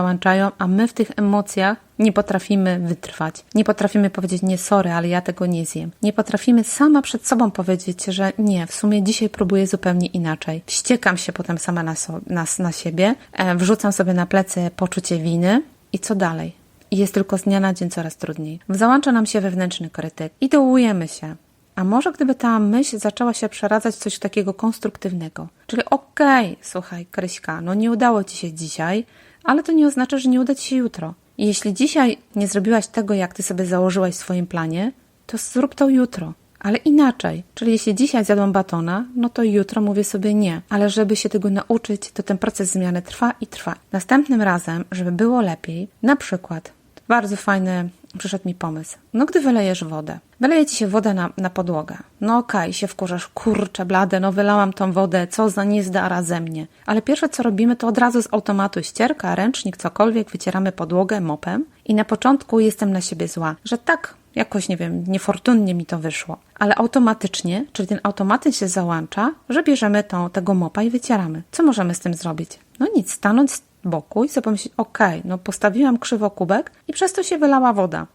załączają, a my w tych emocjach nie potrafimy wytrwać. Nie potrafimy powiedzieć nie sorry, ale ja tego nie zjem. Nie potrafimy sama przed sobą powiedzieć, że nie, w sumie dzisiaj próbuję zupełnie inaczej. Wściekam się potem sama na, so, na, na siebie, e, wrzucam sobie na plecy poczucie winy i co dalej? I jest tylko z dnia na dzień coraz trudniej. Załącza nam się wewnętrzny krytyk i dołujemy się. A może gdyby ta myśl zaczęła się przeradzać coś takiego konstruktywnego? Czyli okej, okay, słuchaj, Kryśka, no nie udało ci się dzisiaj, ale to nie oznacza, że nie uda ci się jutro. I jeśli dzisiaj nie zrobiłaś tego, jak ty sobie założyłaś w swoim planie, to zrób to jutro. Ale inaczej. Czyli jeśli dzisiaj zjadłam batona, no to jutro mówię sobie nie. Ale żeby się tego nauczyć, to ten proces zmiany trwa i trwa. Następnym razem, żeby było lepiej, na przykład, bardzo fajny przyszedł mi pomysł. No gdy wylejesz wodę, wyleje ci się woda na, na podłogę. No okej, okay, się wkurzasz, kurczę blade, no wylałam tą wodę, co za niezdara ze mnie. Ale pierwsze co robimy, to od razu z automatu ścierka, ręcznik, cokolwiek, wycieramy podłogę mopem i na początku jestem na siebie zła, że tak jakoś, nie wiem, niefortunnie mi to wyszło. Ale automatycznie, czyli ten automatyzm się załącza, że bierzemy tą, tego mopa i wycieramy. Co możemy z tym zrobić? No nic, stanąć boku i sobie pomyśleć, ok, no postawiłam krzywo kubek i przez to się wylała woda.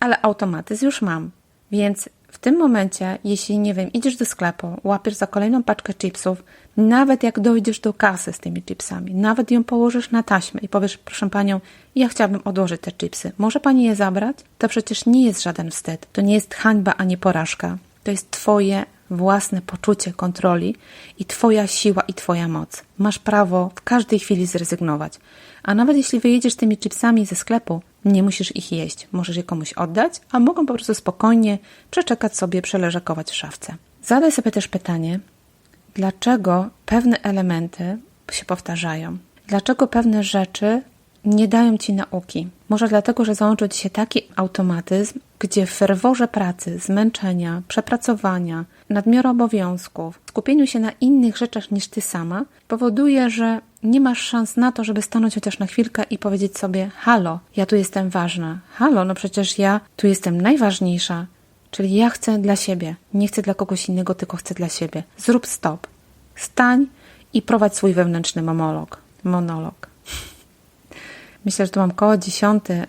Ale automatyzm już mam. Więc w tym momencie, jeśli nie wiem, idziesz do sklepu, łapiesz za kolejną paczkę chipsów, nawet jak dojdziesz do kasy z tymi chipsami, nawet ją położysz na taśmę i powiesz, proszę panią, ja chciałabym odłożyć te chipsy, może pani je zabrać? To przecież nie jest żaden wstyd, to nie jest hańba ani porażka. To jest Twoje własne poczucie kontroli i Twoja siła i Twoja moc. Masz prawo w każdej chwili zrezygnować. A nawet jeśli wyjedziesz tymi chipsami ze sklepu, nie musisz ich jeść. Możesz je komuś oddać, a mogą po prostu spokojnie przeczekać sobie, przeleżakować w szafce. Zadaj sobie też pytanie, dlaczego pewne elementy się powtarzają? Dlaczego pewne rzeczy nie dają ci nauki. Może dlatego, że załączył ci się taki automatyzm, gdzie w ferworze pracy, zmęczenia, przepracowania, nadmiaru obowiązków, skupieniu się na innych rzeczach niż ty sama, powoduje, że nie masz szans na to, żeby stanąć chociaż na chwilkę i powiedzieć sobie: Halo, ja tu jestem ważna. Halo, no przecież ja tu jestem najważniejsza. Czyli ja chcę dla siebie, nie chcę dla kogoś innego, tylko chcę dla siebie. Zrób stop. Stań i prowadź swój wewnętrzny monolog. Monolog. Myślę, że tu mam koło dziesiąty e,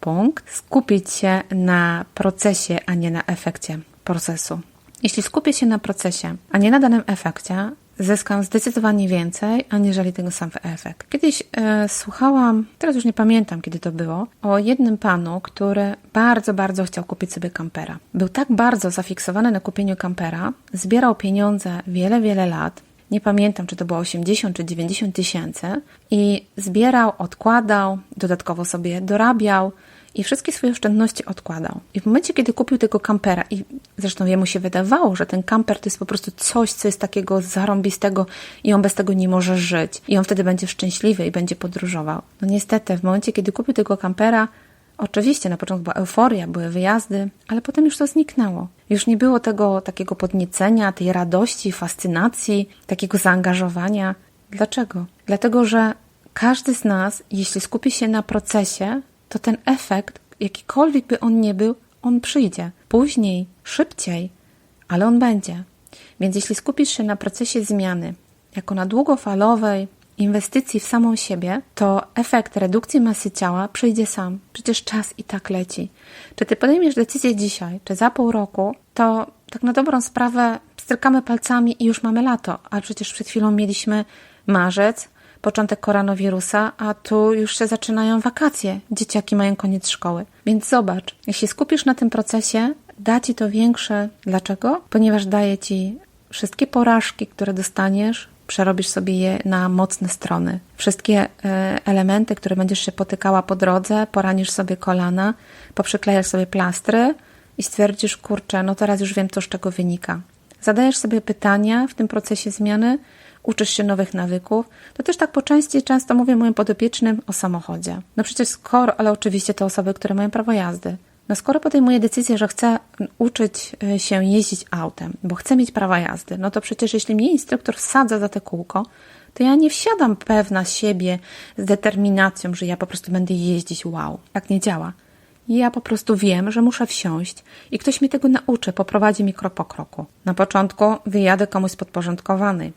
punkt. Skupić się na procesie, a nie na efekcie procesu. Jeśli skupię się na procesie, a nie na danym efekcie, zyskam zdecydowanie więcej, aniżeli tego sam efekt. Kiedyś e, słuchałam, teraz już nie pamiętam kiedy to było, o jednym panu, który bardzo, bardzo chciał kupić sobie kampera. Był tak bardzo zafiksowany na kupieniu kampera, zbierał pieniądze wiele, wiele lat, nie pamiętam, czy to było 80 czy 90 tysięcy, i zbierał, odkładał, dodatkowo sobie dorabiał i wszystkie swoje oszczędności odkładał. I w momencie, kiedy kupił tego kampera, i zresztą jemu się wydawało, że ten kamper to jest po prostu coś, co jest takiego zarąbistego i on bez tego nie może żyć, i on wtedy będzie szczęśliwy i będzie podróżował. No niestety, w momencie, kiedy kupił tego kampera, Oczywiście na początku była euforia, były wyjazdy, ale potem już to zniknęło. Już nie było tego takiego podniecenia, tej radości, fascynacji, takiego zaangażowania. Dlaczego? Dlatego, że każdy z nas, jeśli skupi się na procesie, to ten efekt, jakikolwiek by on nie był, on przyjdzie. Później, szybciej, ale on będzie. Więc jeśli skupisz się na procesie zmiany, jako na długofalowej, inwestycji w samą siebie, to efekt redukcji masy ciała przyjdzie sam. Przecież czas i tak leci. Czy ty podejmiesz decyzję dzisiaj, czy za pół roku, to tak na dobrą sprawę strykamy palcami i już mamy lato, a przecież przed chwilą mieliśmy marzec, początek koronawirusa, a tu już się zaczynają wakacje. Dzieciaki mają koniec szkoły. Więc zobacz, jeśli skupisz na tym procesie, da ci to większe. Dlaczego? Ponieważ daje ci wszystkie porażki, które dostaniesz, przerobisz sobie je na mocne strony. Wszystkie e, elementy, które będziesz się potykała po drodze, poranisz sobie kolana, poprzyklejasz sobie plastry i stwierdzisz, kurczę, no teraz już wiem, co z czego wynika. Zadajesz sobie pytania w tym procesie zmiany, uczysz się nowych nawyków. To też tak po części często mówię moim podopiecznym o samochodzie. No przecież skoro, ale oczywiście to osoby, które mają prawo jazdy. No skoro podejmuję decyzję, że chcę uczyć e, się jeździć autem, bo chcę mieć prawa jazdy, no to przecież jeśli mnie instruktor wsadza za te kółko, to ja nie wsiadam pewna siebie z determinacją, że ja po prostu będę jeździć wow. Tak nie działa. Ja po prostu wiem, że muszę wsiąść i ktoś mnie tego nauczy, poprowadzi mi krok po kroku. Na początku wyjadę komuś podporządkowany.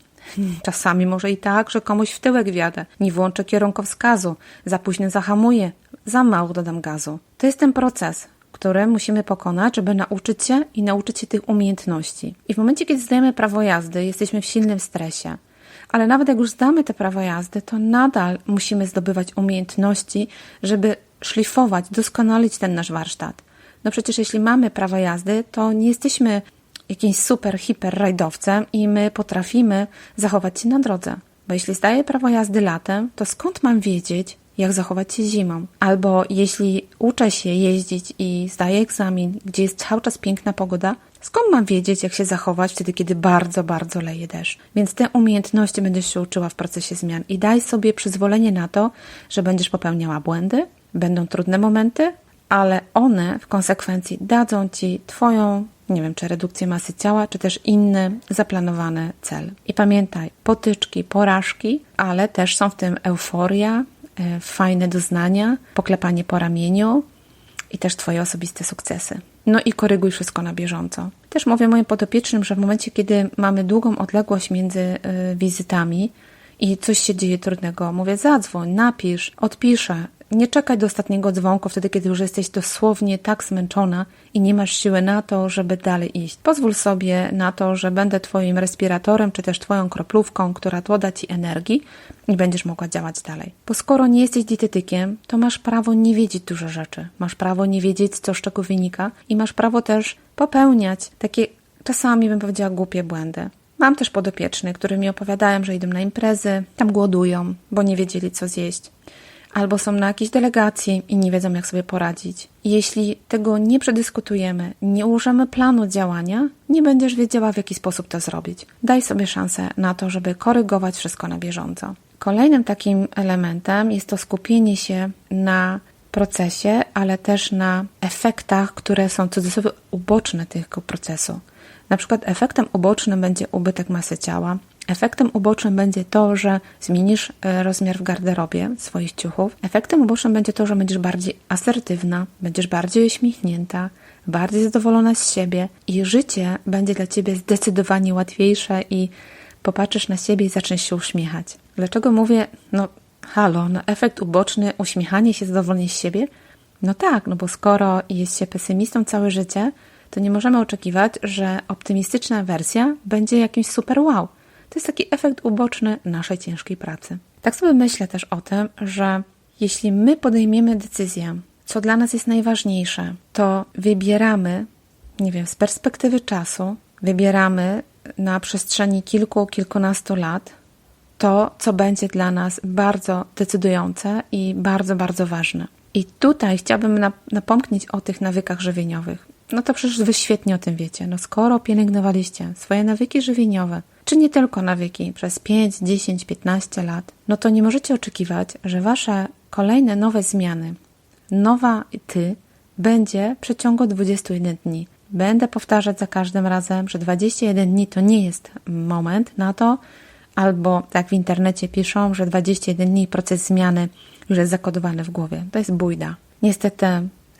Czasami może i tak, że komuś w tyłek wjadę, nie włączę kierunkowskazu, za późno zahamuję, za mało dodam gazu. To jest ten proces, który musimy pokonać, żeby nauczyć się i nauczyć się tych umiejętności. I w momencie, kiedy zdajemy prawo jazdy, jesteśmy w silnym stresie. Ale nawet jak już zdamy te prawo jazdy, to nadal musimy zdobywać umiejętności, żeby szlifować, doskonalić ten nasz warsztat. No przecież jeśli mamy prawo jazdy, to nie jesteśmy jakimś super, hiper rajdowcem i my potrafimy zachować się na drodze. Bo jeśli zdaję prawo jazdy latem, to skąd mam wiedzieć, jak zachować się zimą? Albo jeśli uczę się jeździć i zdaję egzamin, gdzie jest cały czas piękna pogoda, skąd mam wiedzieć, jak się zachować wtedy, kiedy bardzo, bardzo leje deszcz? Więc te umiejętności będziesz się uczyła w procesie zmian i daj sobie przyzwolenie na to, że będziesz popełniała błędy, będą trudne momenty, ale one w konsekwencji dadzą ci Twoją nie wiem, czy redukcję masy ciała, czy też inny zaplanowany cel. I pamiętaj, potyczki, porażki, ale też są w tym euforia, e, fajne doznania, poklepanie po ramieniu i też Twoje osobiste sukcesy. No i koryguj wszystko na bieżąco. Też mówię moim podopiecznym, że w momencie, kiedy mamy długą odległość między y, wizytami i coś się dzieje trudnego, mówię zadzwoń, napisz, odpiszę, nie czekaj do ostatniego dzwonku, wtedy kiedy już jesteś dosłownie tak zmęczona i nie masz siły na to, żeby dalej iść. Pozwól sobie na to, że będę Twoim respiratorem, czy też Twoją kroplówką, która doda Ci energii i będziesz mogła działać dalej. Bo skoro nie jesteś dietetykiem, to masz prawo nie wiedzieć dużo rzeczy. Masz prawo nie wiedzieć, co z czego wynika i masz prawo też popełniać takie, czasami bym powiedziała, głupie błędy. Mam też podopiecznych, którzy mi opowiadają, że idą na imprezy, tam głodują, bo nie wiedzieli, co zjeść albo są na jakiejś delegacji i nie wiedzą, jak sobie poradzić. Jeśli tego nie przedyskutujemy, nie ułożymy planu działania, nie będziesz wiedziała, w jaki sposób to zrobić. Daj sobie szansę na to, żeby korygować wszystko na bieżąco. Kolejnym takim elementem jest to skupienie się na procesie, ale też na efektach, które są cudzysłowie uboczne tego procesu. Na przykład efektem ubocznym będzie ubytek masy ciała, Efektem ubocznym będzie to, że zmienisz e, rozmiar w garderobie swoich ciuchów. Efektem ubocznym będzie to, że będziesz bardziej asertywna, będziesz bardziej uśmiechnięta, bardziej zadowolona z siebie i życie będzie dla ciebie zdecydowanie łatwiejsze i popatrzysz na siebie i zaczniesz się uśmiechać. Dlaczego mówię, no halo, no efekt uboczny, uśmiechanie się, zadowolenie z siebie? No tak, no bo skoro jest się pesymistą całe życie, to nie możemy oczekiwać, że optymistyczna wersja będzie jakimś super wow. To jest taki efekt uboczny naszej ciężkiej pracy. Tak sobie myślę też o tym, że jeśli my podejmiemy decyzję, co dla nas jest najważniejsze, to wybieramy, nie wiem, z perspektywy czasu, wybieramy na przestrzeni kilku, kilkunastu lat to, co będzie dla nas bardzo decydujące i bardzo, bardzo ważne. I tutaj chciałabym napomknieć o tych nawykach żywieniowych. No to przecież wy świetnie o tym wiecie. No skoro pielęgnowaliście swoje nawyki żywieniowe, czy nie tylko nawyki przez 5, 10, 15 lat, no to nie możecie oczekiwać, że wasze kolejne nowe zmiany, nowa ty, będzie w przeciągu 21 dni. Będę powtarzać za każdym razem, że 21 dni to nie jest moment na to, albo tak w internecie piszą, że 21 dni proces zmiany już jest zakodowany w głowie. To jest bójda. Niestety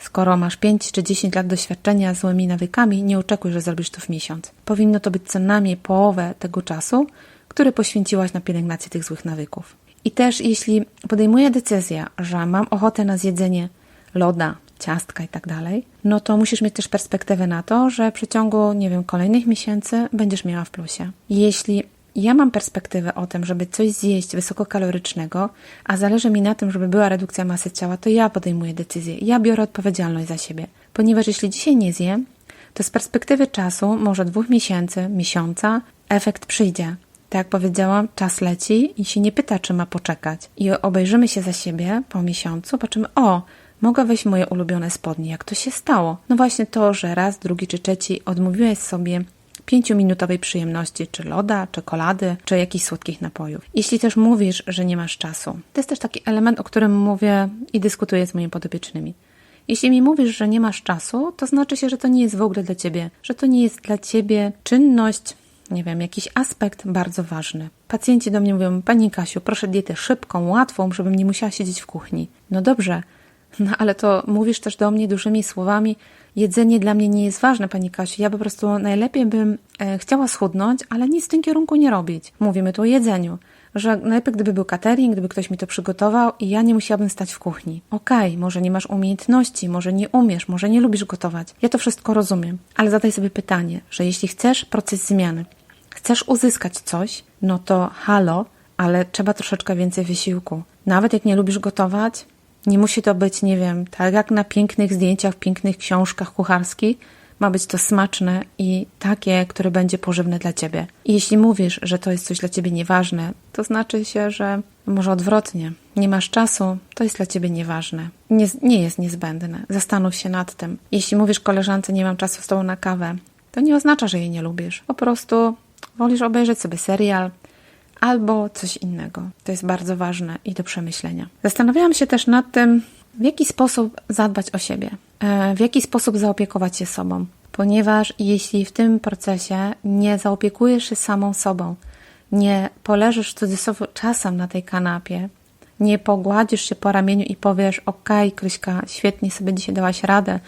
Skoro masz 5 czy 10 lat doświadczenia z złymi nawykami, nie oczekuj, że zrobisz to w miesiąc. Powinno to być co najmniej połowę tego czasu, który poświęciłaś na pielęgnację tych złych nawyków. I też jeśli podejmuję decyzję, że mam ochotę na zjedzenie loda, ciastka i tak dalej, no to musisz mieć też perspektywę na to, że w przeciągu, nie wiem, kolejnych miesięcy będziesz miała w plusie. Jeśli ja mam perspektywę o tym, żeby coś zjeść wysokokalorycznego, a zależy mi na tym, żeby była redukcja masy ciała, to ja podejmuję decyzję. Ja biorę odpowiedzialność za siebie. Ponieważ jeśli dzisiaj nie zjem, to z perspektywy czasu, może dwóch miesięcy, miesiąca, efekt przyjdzie. Tak jak powiedziałam, czas leci i się nie pyta, czy ma poczekać. I obejrzymy się za siebie po miesiącu, patrzymy, o, mogę wejść moje ulubione spodnie. Jak to się stało? No właśnie to, że raz, drugi czy trzeci odmówiłeś sobie pięciominutowej przyjemności, czy loda, czekolady, czy jakichś słodkich napojów. Jeśli też mówisz, że nie masz czasu, to jest też taki element, o którym mówię i dyskutuję z moimi podopiecznymi. Jeśli mi mówisz, że nie masz czasu, to znaczy się, że to nie jest w ogóle dla ciebie, że to nie jest dla ciebie czynność, nie wiem, jakiś aspekt bardzo ważny. Pacjenci do mnie mówią: Pani Kasiu, proszę dietę szybką, łatwą, żebym nie musiała siedzieć w kuchni. No dobrze, No ale to mówisz też do mnie dużymi słowami. Jedzenie dla mnie nie jest ważne, pani Kasiu. Ja po prostu najlepiej bym e, chciała schudnąć, ale nic w tym kierunku nie robić. Mówimy tu o jedzeniu. Że najlepiej gdyby był catering, gdyby ktoś mi to przygotował i ja nie musiałabym stać w kuchni. Okej, okay, może nie masz umiejętności, może nie umiesz, może nie lubisz gotować. Ja to wszystko rozumiem. Ale zadaj sobie pytanie, że jeśli chcesz proces zmiany, chcesz uzyskać coś, no to halo, ale trzeba troszeczkę więcej wysiłku. Nawet jak nie lubisz gotować, nie musi to być, nie wiem, tak jak na pięknych zdjęciach, pięknych książkach kucharskich. Ma być to smaczne i takie, które będzie pożywne dla ciebie. I jeśli mówisz, że to jest coś dla ciebie nieważne, to znaczy się, że może odwrotnie. Nie masz czasu, to jest dla ciebie nieważne. Nie, nie jest niezbędne. Zastanów się nad tym. Jeśli mówisz koleżance, nie mam czasu z tobą na kawę, to nie oznacza, że jej nie lubisz. Po prostu wolisz obejrzeć sobie serial, albo coś innego. To jest bardzo ważne i do przemyślenia. Zastanawiałam się też nad tym, w jaki sposób zadbać o siebie, e, w jaki sposób zaopiekować się sobą, ponieważ jeśli w tym procesie nie zaopiekujesz się samą sobą, nie poleżysz w cudzysłowie czasem na tej kanapie, nie pogładzisz się po ramieniu i powiesz: OK, Kryśka, świetnie sobie dzisiaj dałaś radę,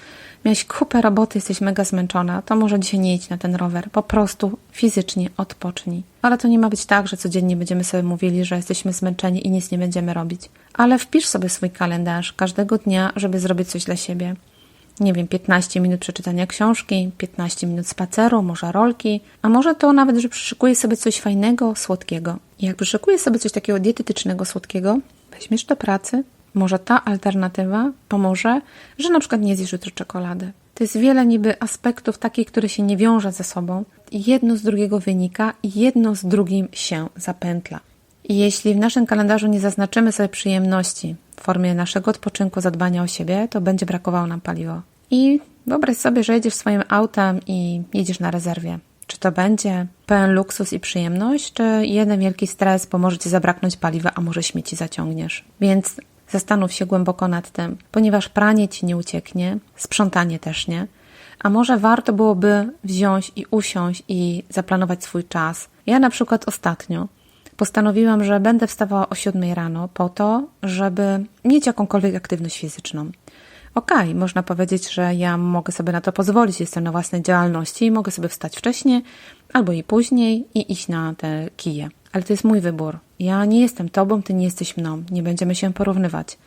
miałeś kupę roboty, jesteś mega zmęczona, to może dzisiaj nie idź na ten rower. Po prostu fizycznie odpocznij. Ale to nie ma być tak, że codziennie będziemy sobie mówili, że jesteśmy zmęczeni i nic nie będziemy robić. Ale wpisz sobie swój kalendarz każdego dnia, żeby zrobić coś dla siebie. Nie wiem, 15 minut przeczytania książki, 15 minut spaceru, może rolki, a może to nawet, że przyszykuję sobie coś fajnego, słodkiego. I jak przyszykuję sobie coś takiego dietetycznego, słodkiego, weźmiesz do pracy, może ta alternatywa pomoże, że na przykład nie zjesz jutro czekolady. To jest wiele niby aspektów takich, które się nie wiąże ze sobą. Jedno z drugiego wynika i jedno z drugim się zapętla. I jeśli w naszym kalendarzu nie zaznaczymy sobie przyjemności w formie naszego odpoczynku, zadbania o siebie, to będzie brakowało nam paliwa. I wyobraź sobie, że jedziesz swoim autem i jedziesz na rezerwie. Czy to będzie pełen luksus i przyjemność, czy jeden wielki stres, bo może ci zabraknąć paliwa, a może śmieci zaciągniesz. Więc Zastanów się głęboko nad tym, ponieważ pranie ci nie ucieknie, sprzątanie też nie. A może warto byłoby wziąć i usiąść i zaplanować swój czas. Ja na przykład ostatnio postanowiłam, że będę wstawała o 7 rano po to, żeby mieć jakąkolwiek aktywność fizyczną. Okej, okay, można powiedzieć, że ja mogę sobie na to pozwolić, jestem na własnej działalności i mogę sobie wstać wcześniej albo i później i iść na te kije. Ale to jest mój wybór. Ja nie jestem tobą, ty nie jesteś mną. Nie będziemy się porównywać.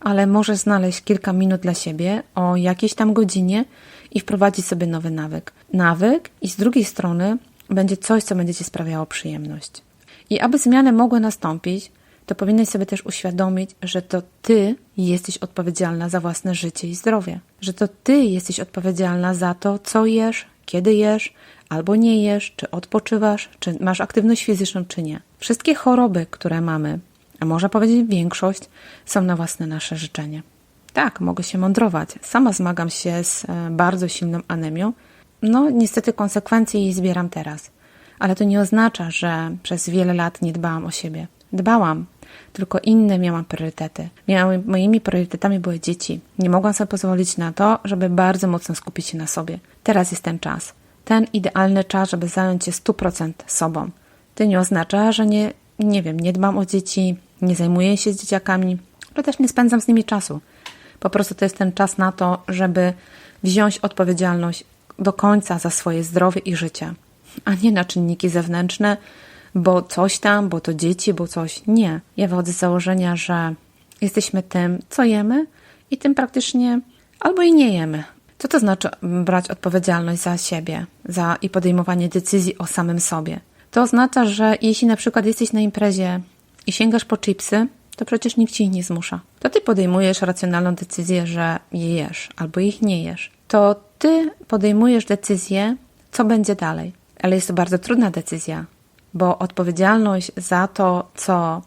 Ale możesz znaleźć kilka minut dla siebie o jakiejś tam godzinie i wprowadzić sobie nowy nawyk. Nawyk i z drugiej strony będzie coś, co będzie ci sprawiało przyjemność. I aby zmiany mogły nastąpić, to powinnaś sobie też uświadomić, że to ty jesteś odpowiedzialna za własne życie i zdrowie. Że to ty jesteś odpowiedzialna za to, co jesz, kiedy jesz, albo nie jesz, czy odpoczywasz, czy masz aktywność fizyczną, czy nie. Wszystkie choroby, które mamy, a można powiedzieć większość, są na własne nasze życzenie. Tak, mogę się mądrować. Sama zmagam się z e, bardzo silną anemią. No, niestety konsekwencje jej zbieram teraz. Ale to nie oznacza, że przez wiele lat nie dbałam o siebie. Dbałam, tylko inne miałam priorytety. Miały, moimi priorytetami były dzieci. Nie mogłam sobie pozwolić na to, żeby bardzo mocno skupić się na sobie. Teraz jest ten czas ten idealny czas, żeby zająć się 100% sobą. To nie oznacza, że nie, nie wiem, nie dbam o dzieci, nie zajmuję się z dzieciakami, ale też nie spędzam z nimi czasu. Po prostu to jest ten czas na to, żeby wziąć odpowiedzialność do końca za swoje zdrowie i życie, a nie na czynniki zewnętrzne, bo coś tam, bo to dzieci, bo coś. Nie. Ja wychodzę z założenia, że jesteśmy tym, co jemy i tym praktycznie albo i nie jemy. Co to znaczy brać odpowiedzialność za siebie za i podejmowanie decyzji o samym sobie? To oznacza, że jeśli na przykład jesteś na imprezie i sięgasz po chipsy, to przecież nikt ci ich nie zmusza. To ty podejmujesz racjonalną decyzję, że je jesz albo ich nie jesz. To ty podejmujesz decyzję, co będzie dalej. Ale jest to bardzo trudna decyzja, bo odpowiedzialność za to, co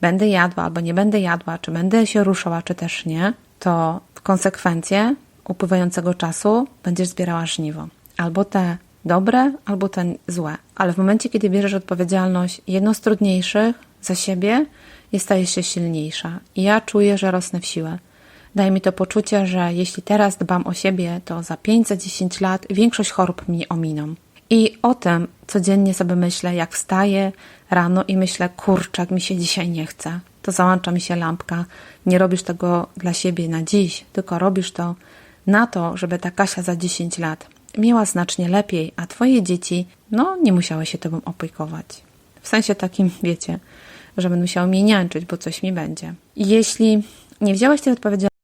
będę jadła albo nie będę jadła, czy będę się ruszała, czy też nie, to w konsekwencje upływającego czasu będziesz zbierała żniwo. Albo te dobre, albo te złe. Ale w momencie, kiedy bierzesz odpowiedzialność jedną z trudniejszych za siebie, i stajesz się silniejsza. I ja czuję, że rosnę w siłę. Daje mi to poczucie, że jeśli teraz dbam o siebie, to za 5, za 10 lat większość chorób mi ominą. I o tym codziennie sobie myślę, jak wstaję rano i myślę, kurczak, mi się dzisiaj nie chce. to załącza mi się lampka. Nie robisz tego dla siebie na dziś, tylko robisz to na to, żeby ta Kasia za 10 lat miała znacznie lepiej, a twoje dzieci, no, nie musiały się tobą opiekować. W sensie takim, wiecie, że będą musiały mnie niańczyć, bo coś mi będzie. Jeśli nie wziąłeś tej odpowiedzialności,